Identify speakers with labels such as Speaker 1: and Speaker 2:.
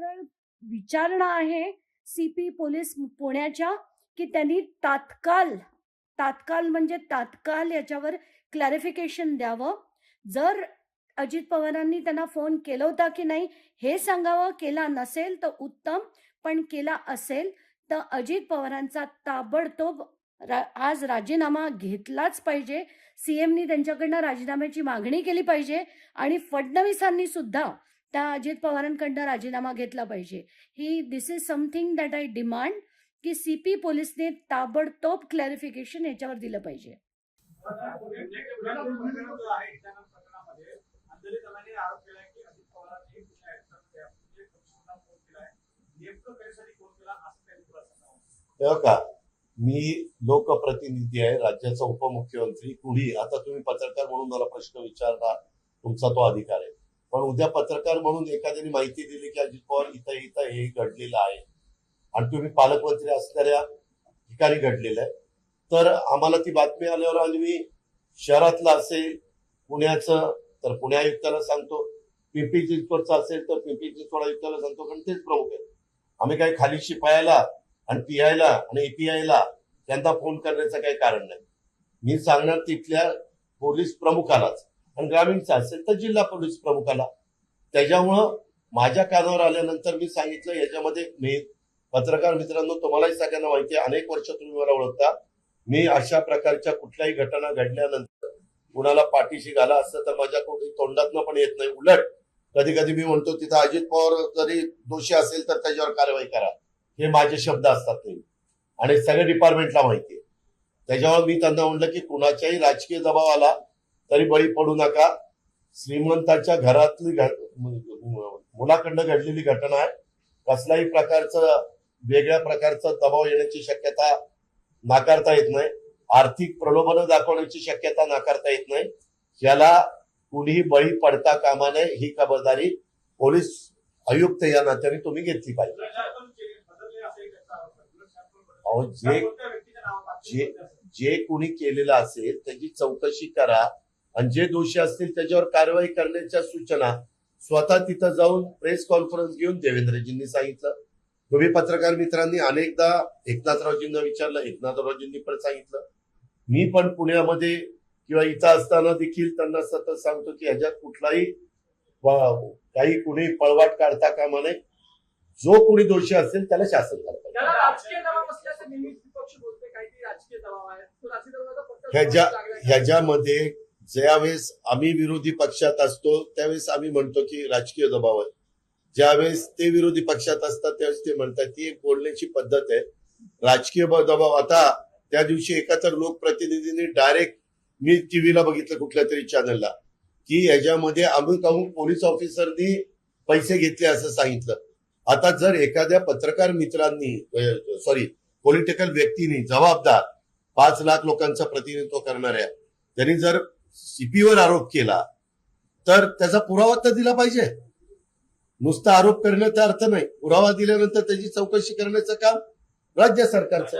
Speaker 1: सरळ विचारणा आहे सीपी पोलीस पुण्याच्या की त्यांनी तात्काळ तात्काळ म्हणजे तात्काळ याच्यावर क्लॅरिफिकेशन द्यावं. जर अजित पवारांनी त्यांना फोन केला होता की नाही हे सांगावं केला नसेल तर उत्तम पण केला असेल तर अजित पवारांचा ताबडतोब रा आज राजीनामा घेतलाच पाहिजे. सी एमनी त्यांच्याकडनं राजीनाम्याची मागणी केली पाहिजे आणि फडणवीसांनी सुद्धा त्या अजित पवारांकडनं राजीनामा घेतला पाहिजे. ही this is something that I demand की सी पी पोलिसने ताबडतोब क्लॅरिफिकेशन याच्यावर दिलं पाहिजे.
Speaker 2: का? मी लोकप्रतिनिधी आहे राज्याचा उपमुख्यमंत्री कुणी? आता तुम्ही पत्रकार म्हणून मला प्रश्न विचारणार तुमचा तो अधिकार आहे. पण उद्या पत्रकार म्हणून एखाद्याने माहिती दिली की अजित पवार इथं इथं हे घडलेलं आहे. आणि तुम्ही पालकमंत्री असणाऱ्या ठिकाणी घडलेलं आहे. तर आम्हाला ती बातमी आल्यावर आणि मी शहरातलं असेल पुण्याचं तर पुणे आयुक्ताला सांगतो. पिंपरी चिंचवडचं असेल तर पिंपरी चिंचवड आयुक्ताला सांगतो कारण तेच प्रमुख आहेत. आम्ही काही खाली शिपायाला आणि पीआयला आणि एपीआयला त्यांना फोन करण्याचं काही कारण नाही. मी सांगणार तिथल्या पोलीस प्रमुखालाच. आणि ग्रामीणचा असेल तर जिल्हा पोलीस प्रमुखाला. त्याच्यामुळं माझ्या कानावर आल्यानंतर मी सांगितलं याच्यामध्ये मी पत्रकार मित्रांनो तुम्हालाही सगळ्यांना माहिती आहे अनेक वर्ष तुम्ही मला ओळखता. मी अशा प्रकारच्या कुठल्याही घटना घडल्यानंतर कुणाला पाठीशी घाला असतं तर माझ्या कोणी तोंडातनं पण येत नाही. उलट कधी कधी मी म्हणतो तिथं अजित पवार जरी दोषी असेल तर त्याच्यावर कारवाई करा. हे माझे शब्द असतात ते. आणि सगळ्या डिपार्टमेंटला माहिती आहे. त्याच्यामुळे मी त्यांना म्हणलं की कुणाच्याही राजकीय दबाव आला तरी बळी पडू नका. श्रीमंताच्या घरातली मुलाकडनं घडलेली घटना आहे. कसल्याही प्रकारचं वेगळ्या प्रकारचा दबाव येण्याची शक्यता नाकारता येत नाही. आर्थिक प्रलोभन दाखवण्याची शक्यता नाकारता येत नाही. याला कुणीही बळी पडता कामा नये ही खबरदारी पोलीस आयुक्त या नात्याने तुम्ही घेतली पाहिजे. अहो जे जे जे कुणी केलेलं असेल त्याची चौकशी करा. आणि जे दोषी असतील त्याच्यावर कारवाई करण्याच्या सूचना स्वतः तिथं जाऊन प्रेस कॉन्फरन्स घेऊन देवेंद्रजींनी सांगितलं. तुम्ही पत्रकार मित्रांनी अनेकदा एकनाथरावजींना विचारलं एकनाथरावजींनी पण सांगितलं. मी पण पुण्यामध्ये किंवा इथं असताना देखील त्यांना सतत सांगतो की ह्याच्यात कुठलाही काही कुणी पळवाट काढता कामा नये. जो कुणी दोषी असेल त्याला शासन करता.
Speaker 3: त्याला राजकीय दबाव असल्याचं नेहमीच विपक्ष बोलते काहीतरी राजकीय दबाव आहे. तो राजकीय दबावाचा पट्टा
Speaker 2: ह्याच्या
Speaker 3: लागलाय. का?
Speaker 2: ह्याच्यामध्ये ज्यावेळेस आम्ही विरोधी पक्षात असतो त्यावेळेस आम्ही म्हणतो की राजकीय दबाव आहे. ज्यावेळेस ते विरोधी पक्षात असतात त्यावेळेस ते म्हणतात ती एक बोलण्याची पद्धत आहे. राजकीय दबाव आता त्या दिवशी एका तर लोकप्रतिनिधींनी डायरेक्ट मी टीव्हीला बघितलं कुठल्या तरी चॅनलला की याच्यामध्ये आम्ही काहून पोलीस ऑफिसरनी पैसे घेतले असं सांगितलं. आता जर एखाद्या पत्रकार मित्रांनी सॉरी पॉलिटिकल व्यक्तींनी जबाबदार पाच लाख लोकांचं प्रतिनिधित्व करणाऱ्या त्यांनी जर सीपीवर आरोप केला तर त्याचा पुरावा तर दिला पाहिजे. नुसता आरोप करण्याचा अर्थ नाही. पुरावा दिल्यानंतर त्याची चौकशी करण्याचं काम राज्य सरकारचं